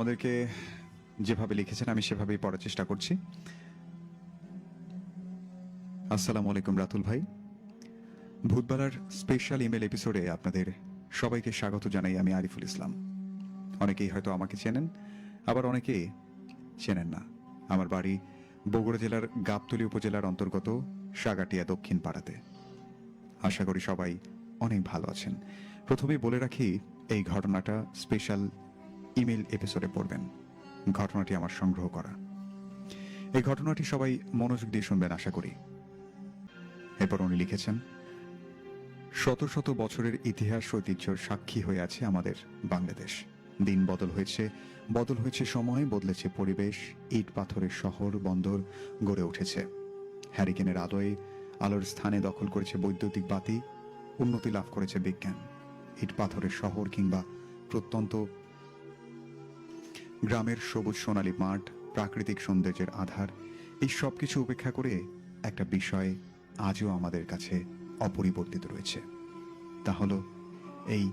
আমাদেরকে যেভাবে লিখেছেন, আমি সেভাবেই পড়ার চেষ্টা করছি। আসসালামু আলাইকুম, রাতুল ভাই। ভূতবালার স্পেশাল ইমেল এপিসোডে আপনাদের সবাইকে স্বাগত জানাই আমি আরিফুল ইসলাম। অনেকেই হয়তো আমাকে চেনেন, আবার অনেকে চেনেন না। আমার বাড়ি বগুড়া জেলার গাবতলী উপজেলার অন্তর্গত সাগাটিয়া দক্ষিণ পাড়াতে। আশা করি সবাই অনেক ভালো আছেন। প্রথমেই বলে রাখি, এই ঘটনাটা স্পেশাল ইমেল এপিসোডে পড়বেন। ঘটনাটি আমার সংগ্রহ করা। এই ঘটনাটি সবাই মনোযোগ দিয়ে শুনবেন, আশা করি। এরপর উনি লিখেছেন, শত শত বছরের ইতিহাস ঐতিহ্যর সাক্ষী হয়ে আছে আমাদের বাংলাদেশ। দিন বদল হয়েছে বদল হয়েছে সময়, বদলেছে পরিবেশ, ইট পাথরের শহর, বন্দর গড়ে উঠেছে। হ্যারিকেনের আলোয় আলোর স্থানে দখল করেছে বৈদ্যুতিক বাতি, উন্নতি লাভ করেছে বিজ্ঞান। ইট পাথরের শহর কিংবা প্রত্যন্ত গ্রামের সবুজ সোনালী মাঠ, প্রাকৃতিক সৌন্দর্যের আধার, এই সব কিছু উপেক্ষা করে একটা বিষয় আজও আমাদের কাছে অপরিবর্তিত রয়েছে। তা হলো এই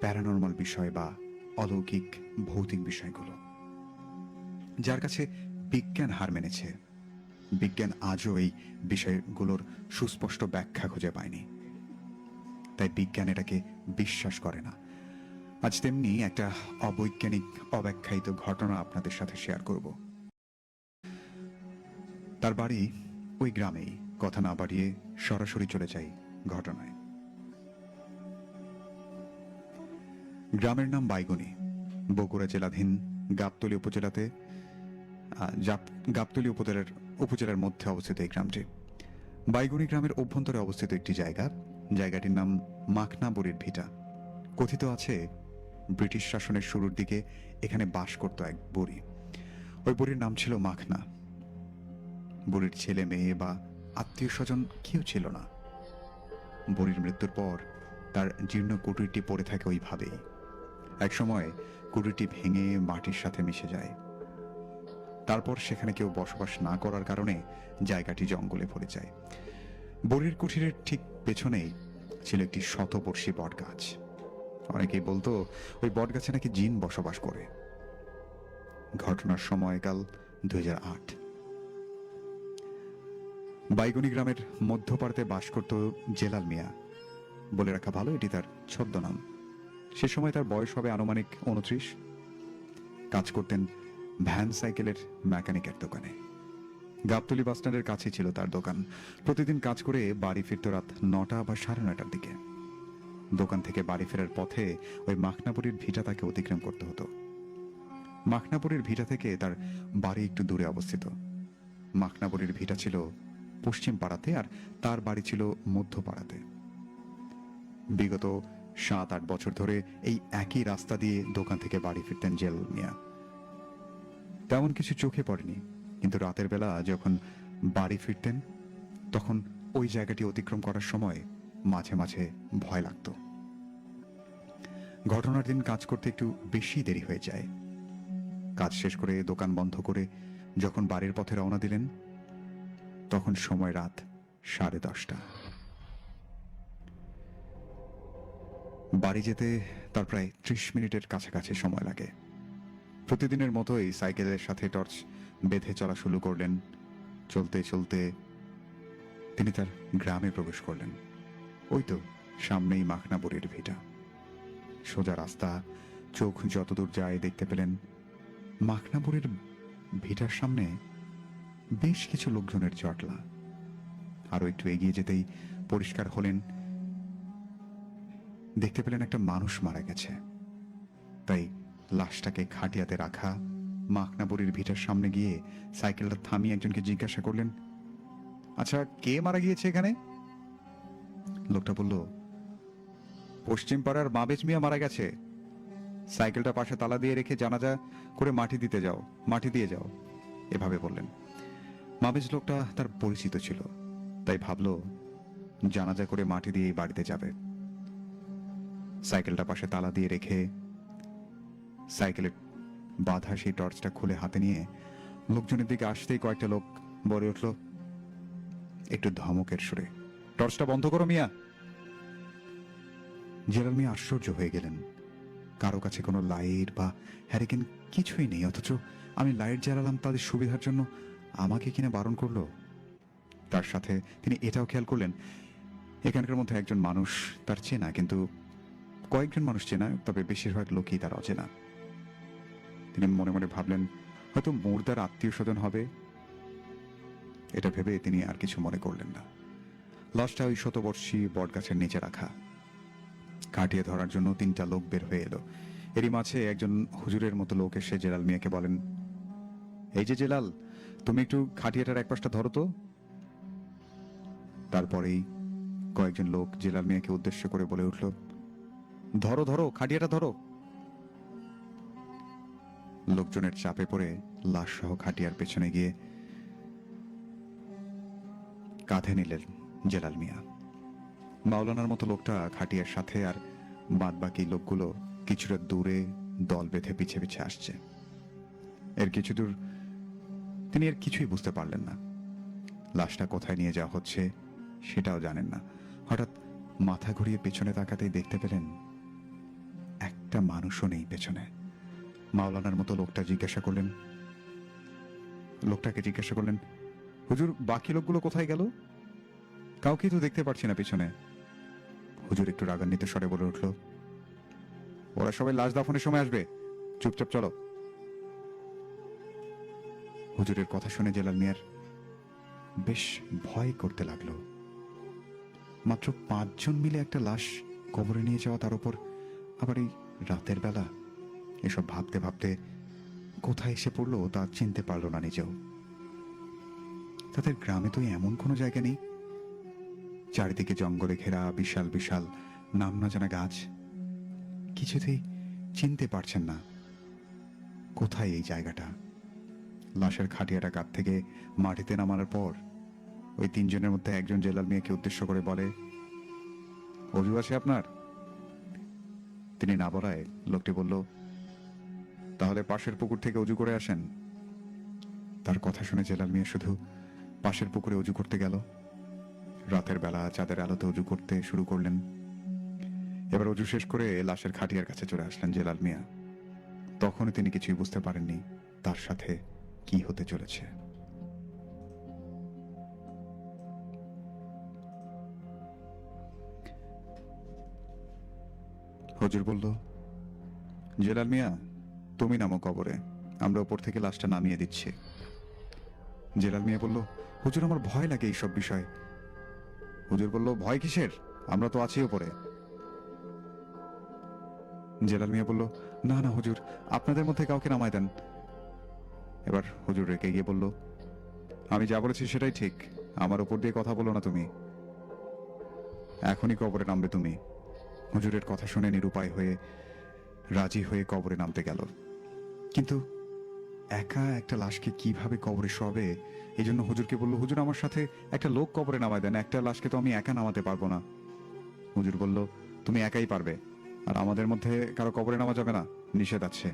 প্যারানর্মাল বিষয় বা অলৌকিক ভৌতিক বিষয়গুলো। যার কাছে বিজ্ঞান হার মেনেছে। বিজ্ঞান আজও এই বিষয়গুলোর সুস্পষ্ট ব্যাখ্যা খুঁজে পায়নি। তাই বিজ্ঞান এটাকে বিশ্বাস করে না। আজ তেমনি একটা অবৈজ্ঞানিক, অব্যাখ্যায়িত ঘটনা আপনাদের সাথে শেয়ার করব। তার বাড়ি ওই গ্রামেই। কথা না বাড়িয়ে সরাসরি চলে যাই ঘটনায়। গ্রামের নাম বাইগুনি। বগুড়া জেলাধীন গাবতলী উপজেলাতে গাবতলী উপজেলার উপজেলার মধ্যে অবস্থিত এই গ্রামটি। বাইগুনি গ্রামের অভ্যন্তরে অবস্থিত একটি জায়গা। জায়গাটির নাম মাখনা বুড়ির ভিটা। কথিত আছে ব্রিটিশ শাসনের শুরুর দিকে এখানে বাস করত এক বুড়ি। ওই বুড়ির নাম ছিল মাখনা। বুড়ির ছেলে মেয়ে বা আত্মীয় স্বজন কেউ ছিল না। বুড়ির মৃত্যুর পর তার জীর্ণ কুটিরটি পড়ে থাকে ওইভাবেই। একসময় কুটিরটি ভেঙে মাটির সাথে মিশে যায়। তারপর সেখানে কেউ বসবাস না করার কারণে জায়গাটি জঙ্গলে ভরে যায়। বুড়ির কুঠিরের ঠিক পেছনেই ছিল একটি শতবর্ষী বটগাছ। অনেকেই বলতো, ওই বটগাছে নাকি জিন বসবাস করে। ঘটনার সময়কাল দুই আট। বাইগুনি গ্রামের মধ্যপাড়াতে বাস করত জেলাল মিয়া। বলে রাখা ভালো, এটি তার ছদ্মনাম সে সময় তার বয়স হবে আনুমানিক উনত্রিশ কাজ করতেন ভ্যান সাইকেলের মেকানিকের দোকানে। গাবতলি বাসস্ট্যান্ডের কাছে ছিল তার দোকান। প্রতিদিন কাজ করে বাড়ি ফিরত রাত নটা বা সাড়ে নটার দিকে। দোকান থেকে বাড়ি ফেরার পথে ওই মাখনাপুরীর ভিটা তাকে অতিক্রম করতে হতো। মাখনাপুরীর ভিটা থেকে তার বাড়ি একটু দূরে অবস্থিত। মাখনাপুরীর ভিটা ছিল পশ্চিম পাড়াতে আর তার বাড়ি ছিল মধ্য পাড়াতে। বিগত সাত আট বছর ধরে এই একই রাস্তা দিয়ে দোকান থেকে বাড়ি ফিরতেন জেল মিয়া। তেমন কিছু চোখে পড়েনি, কিন্তু রাতের বেলা যখন বাড়ি ফিরতেন, তখন ওই জায়গাটি অতিক্রম করার সময় মাঝে মাঝে ভয় লাগতো। ঘটনার দিন কাজ করতে একটু বেশি দেরি হয়ে যায়। কাজ শেষ করে দোকান বন্ধ করে যখন বাড়ির পথে রওনা দিলেন, তখন সময় রাত সাড়ে দশটা। বাড়ি যেতে তার প্রায় ত্রিশ মিনিটের কাছাকাছি সময় লাগে। প্রতিদিনের মতোই সাইকেলের সাথে টর্চ বেঁধে চলা শুরু করলেন। চলতে চলতে তিনি তার গ্রামে প্রবেশ করলেন। ওই তো সামনেই মাখনাপুরের ভিটা। সোজা রাস্তা, চোখ যতদূর যায় দেখতে পেলেন মাখনাপুরের ভিটার সামনে বেশ কিছু লোকজনের জটলা আরও একটু এগিয়ে যেতেই পরিষ্কার হলেন, দেখতে পেলেন একটা মানুষ মারা গেছে। তাই লাশটাকে খাটিয়াতে রাখা মাখনাপুরীর ভিটার সামনে গিয়ে সাইকেলটা থামিয়ে একজনকে জিজ্ঞাসা করলেন আচ্ছা কে মারা গিয়েছে এখানে? লোকটা বলল পশ্চিম পাড়ার মাবেজ মিয়া মারা গেছে। সাইকেলটা পাশে তালা দিয়ে রেখে জানাজা করে মাটি দিতে যাও, মাটি দিয়ে যাও, এভাবে বললেন। মাবেজ লোকটা তার পরিচিত ছিল, তাই ভাবলো জানাজা করে মাটি দিয়েই বাড়িতে যাবে। সাইকেলটা পাশে তালা দিয়ে রেখে সাইকেলের বাধা সেই টর্চটা খুলে হাতে নিয়ে লোকজনের দিকে আসতেই কয়েকটা লোক বলে উঠল, একটু ধমকের সুরে। টর্চটা বন্ধ করো মিয়া। জেলাল মিয়া আশ্চর্য হয়ে গেলেন। কারও কাছে কোনো লাইট বা হ্যারিকেন কিছুই নেই, অথচ আমি লাইট জ্বালালাম তাদের সুবিধার জন্য। আমাকে কিনা বারণ করল? তার সাথে তিনি এটাও খেয়াল করলেন, এখানকার মধ্যে একজন মানুষ তার চেনা, কিন্তু কয়েকজন মানুষ চেনা, তবে বেশিরভাগ লোকই তার অচেনা। তিনি মনে মনে ভাবলেন, হয়তো মুর্দার আত্মীয় স্বজন হবে। এটা ভেবে তিনি আর কিছু মনে করলেন না। লাশটা ওই শতবর্ষী বটগাছের নিচে রাখা। কাটিয়ে ধরার জন্য তিনটা লোক বের হয়ে এলো। এরই মাঝে একজন হুজুরের মতো লোক এসে জেলাল মিয়াকে বলেন, এই যে জেলাল, তুমি একটু খাটিয়াটার এক পাশটা ধরো তো। তারপরেই কয়েকজন লোক জেলাল মিয়াকে উদ্দেশ্য করে বলে উঠল, ধরো ধরো, খাটিয়াটা ধরো। লোকজনের চাপে পড়ে লাশ সহ খাটিয়ার পেছনে গিয়ে কাঁধে নিলেন জেলাল মিয়া। মাওলানার মতো লোকটা খাটিয়ার সাথে আর বাদ বাকি লোকগুলো কিছুটা দূরে দল বেঁধে পিছে পিছে আসছে। এর কিছু দূর তিনি এর কিছুই বুঝতে পারলেন না। লাশটা কোথায় নিয়ে যাওয়া হচ্ছে সেটাও জানেন না। হঠাৎ মাথা ঘুরিয়ে পেছনে তাকাতেই দেখতে পেলেন একটা মানুষও নেই পেছনে। মাওলানার মতো লোকটা জিজ্ঞাসা করলেন, লোকটাকে জিজ্ঞাসা করলেন, হুজুর, বাকি লোকগুলো কোথায় গেল? কাউকেই তো দেখতে পাচ্ছি না পিছনে। হুজুর একটু রাগান্বিত স্বরে বলে উঠল, ওরা সবাই লাশ দাফনের সময় আসবে। চুপচাপ চলো। হুজুরের কথা শুনে জেলাল মিয়ার বেশ ভয় করতে লাগল। মাত্র পাঁচজন মিলে একটা লাশ কবরে নিয়ে যাওয়া তার উপর। আবার এই রাতের বেলা এসব ভাবতে ভাবতে কোথায় এসে পড়ল তা চিনতে পারল না নিজেও। তাদের গ্রামে তো এমন কোনো জায়গা নেই চারিদিকে জঙ্গলে ঘেরা বিশাল বিশাল, নাম না জানা গাছ। কিছুতেই চিনতে পারছেন না কোথায় এই জায়গাটা। লাশের খাটিয়াটা কাত থেকে মাটিতে নামানোর পর ওই তিনজনের মধ্যে একজন জেলাল মিয়াকে উদ্দেশ্য করে বলে অজু আছে আপনার? তিনি না বলায় লোকটি বলল, তাহলে পাশের পুকুর থেকে অজু করে আসেন। তার কথা শুনে জেলাল মিয়া শুধু পাশের পুকুরে অজু করতে গেল। রাতের বেলা চাঁদের আলোতে অজু করতে শুরু করলেন। এবার অজু শেষ করে লাশের খাটিয়ার কাছে চলে আসলেন জেলাল মিয়া। তখনও তিনি কিছুই বুঝতে পারেননি তার সাথে কি হতে চলেছে। হজুর বলল, জেলাল মিয়া, তুমি নামো কবরে, আমরা ওপর থেকে লাশটা নামিয়ে দিচ্ছি। জেলাল মিয়া বলল, হুজুর, আমার ভয় লাগে এইসব বিষয়। হুজুর বলল, ভয় কিসের? আমরা তো আছি ওপরে জেলাল মিয়া বলল, না না হুজুর, আপনাদের মধ্যে কাউকে নামায় দেন। এবার হুজুর রেখে গিয়ে বলল, আমি যা বলেছি সেটাই ঠিক। আমার ওপর দিয়ে কথা বলো না তুমি। এখনই কবরে নামবে তুমি। হুজুরের কথা শুনে নিরুপায় হয়ে, রাজি হয়ে কবরে নামতে গেল। কিন্তু একা একটা লাশকে কীভাবে কবরে শোয়াবে? এই জন্য হুজুরকে বলল, হুজুর, আমার সাথে একটা লোক কবরে নামায় দেন। একটা লাশকে তো আমি একা নামাতে পারব না। হুজুর বলল, তুমি একাই পারবে। আর আমাদের মধ্যে কারও কবরে নামা যাবে না। নিষেধ আছে।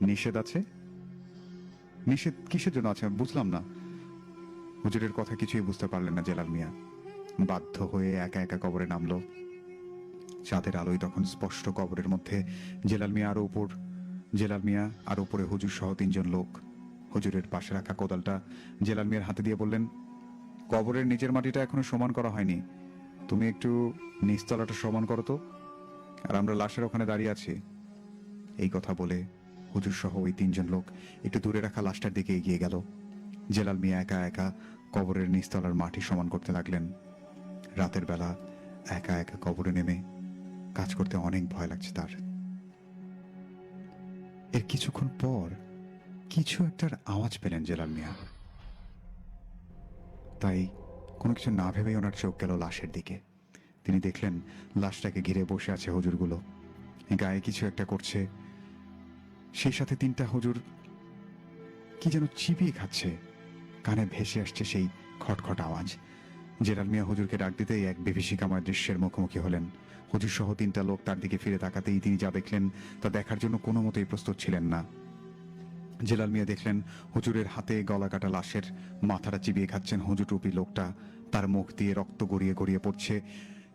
নিষেধ আছে? নিষেধ কিসের জন্য আছে? বুঝলাম না। হুজুরের কথা কিছুই বুঝতে পারলেন না জেলাল মিয়া। বাধ্য হয়ে একা একা কবরে নামলো। চাঁদের আলোয় তখন স্পষ্ট কবরের মধ্যে জেলাল মিয়া আরও উপর জেলাল মিয়া আর উপরে হুজুর সহ তিনজন লোক। হুজুরের পাশে রাখা কোদালটা জেলাল মিয়ার হাতে দিয়ে বললেন, কবরের নিচের মাটিটা এখনও সমান করা হয়নি। তুমি একটু নিচতলাটা সমান করো তো। আর আমরা লাশের ওখানে দাঁড়িয়ে আছি। এই কথা বলে হুজুর সহ ওই তিনজন লোক একটু দূরে রাখা লাশটার দিকে এগিয়ে গেল। জেলাল মিয়া একা একা কবরের নিচতলার মাটি সমান করতে লাগলেন। রাতের বেলা একা একা কবরে নেমে কাজ করতে অনেক ভয় লাগছে তার। এর কিছুক্ষণ পর কিছু একটার আওয়াজ পেলেন জেলাল মিয়া। তাই কোনো কিছু না ভেবেই ওনার চোখ গেল লাশের দিকে। তিনি দেখলেন লাশটাকে ঘিরে বসে আছে হুজুরগুলো। গায়ে কিছু একটা করছে। সেই সাথে তিনটা হুজুর কি যেন চিবিয়ে খাচ্ছে। কানে ভেসে আসছে সেই খটখট আওয়াজ। জেরাল মিয়া হুজুরকে ডাক দিতেই এক বিভীষিকাময় দৃশ্যের মুখোমুখি হলেন। হুজুর সহ তিনটা লোক তার দিকে ফিরে তাকাতেই তিনি যা দেখলেন তা দেখার জন্য কোনো মতেই প্রস্তুত ছিলেন না। জেলাল মিয়া দেখলেন হুজুরের হাতে গলা কাটা লাশের, মাথাটা চিবিয়ে খাচ্ছেন হুজুর টুপি লোকটা। তার মুখ দিয়ে রক্ত গড়িয়ে গড়িয়ে পড়ছে।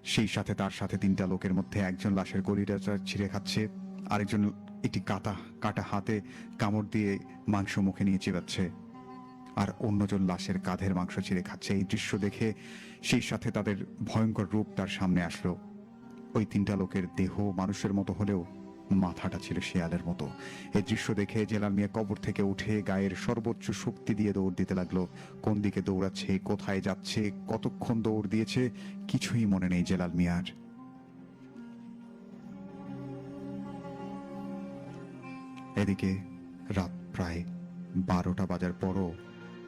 সেই সাথে তার সাথে তিনটা লোকের মধ্যে একজন লাশের গড়িটা ছিঁড়ে খাচ্ছে। আরেকজন একটি কাটা কাটা হাতে কামড় দিয়ে মাংস মুখে নিয়ে চিবাচ্ছে। আর অন্যজন লাশের কাঁধের মাংস চিড়ে খাচ্ছে। এই দৃশ্য দেখে সেই সাথে তাদের ভয়ঙ্কর রূপ তার সামনে আসলো। ওই তিনটা লোকের দেহ মানুষের মতো হলেও মাথাটা ছিল শেয়ালের মতো। এই দৃশ্য দেখে জেলাল মিয়া কবর থেকে উঠে গায়ের সর্বোচ্চ শক্তি দিয়ে দৌড় দিতে লাগল। কোন দিকে দৌড়াচ্ছে, কোথায় যাচ্ছে, কতক্ষণ দৌড় দিয়েছে, কিছুই মনে নেই জেলাল মিয়ার। এদিকে রাত প্রায় বারোটা বাজার পরও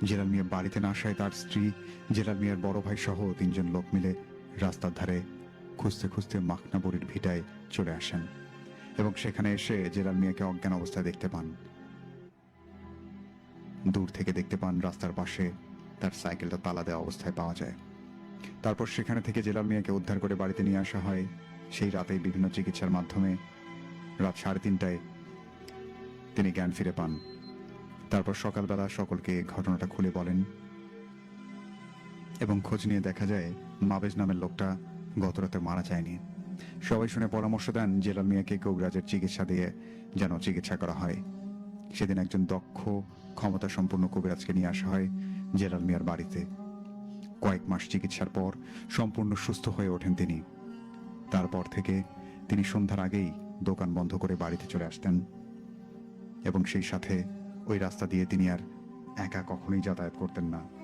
জেলাল মিয়া বাড়িতে না আসায় তার স্ত্রী জেলাল মিয়ার বড় ভাই সহ তিনজন লোক মিলে রাস্তার ধারে খুঁজতে খুঁজতে মাখনাবুড়ির ভিটায় চলে আসেন এবং সেখানে এসে জেলাল মিয়াকে অজ্ঞান অবস্থায় দেখতে পান। দূর থেকে দেখতে পান রাস্তার পাশে তার সাইকেলটা তালা দেওয়া অবস্থায় পাওয়া যায়। তারপর সেখানে থেকে জেলাল মিয়াকে উদ্ধার করে বাড়িতে নিয়ে আসা হয়। সেই রাতেই বিভিন্ন চিকিৎসার মাধ্যমে রাত সাড়ে তিনটায় তিনি জ্ঞান ফিরে পান। তারপর সকালবেলা সকলকে ঘটনাটা খুলে বলেন এবং খোঁজ নিয়ে দেখা যায় মাবেজ নামের লোকটা গতরাতে মারা যায়নি। সবাই শুনে পরামর্শ দেন জেলাল মিয়াকে কবিরাজের চিকিৎসা দিয়ে যেন চিকিৎসা করা হয়। সেদিন একজন দক্ষ ক্ষমতা সম্পন্ন কবিরাজকে নিয়ে আসা হয় জেলাল মিয়ার বাড়িতে। কয়েক মাস চিকিৎসার পর সম্পূর্ণ সুস্থ হয়ে ওঠেন তিনি। তারপর থেকে তিনি সন্ধ্যার আগেই দোকান বন্ধ করে বাড়িতে চলে আসতেন এবং সেই সাথে ওই রাস্তা দিয়ে তিনি আর একা কখনোই যাতায়াত করতেন না।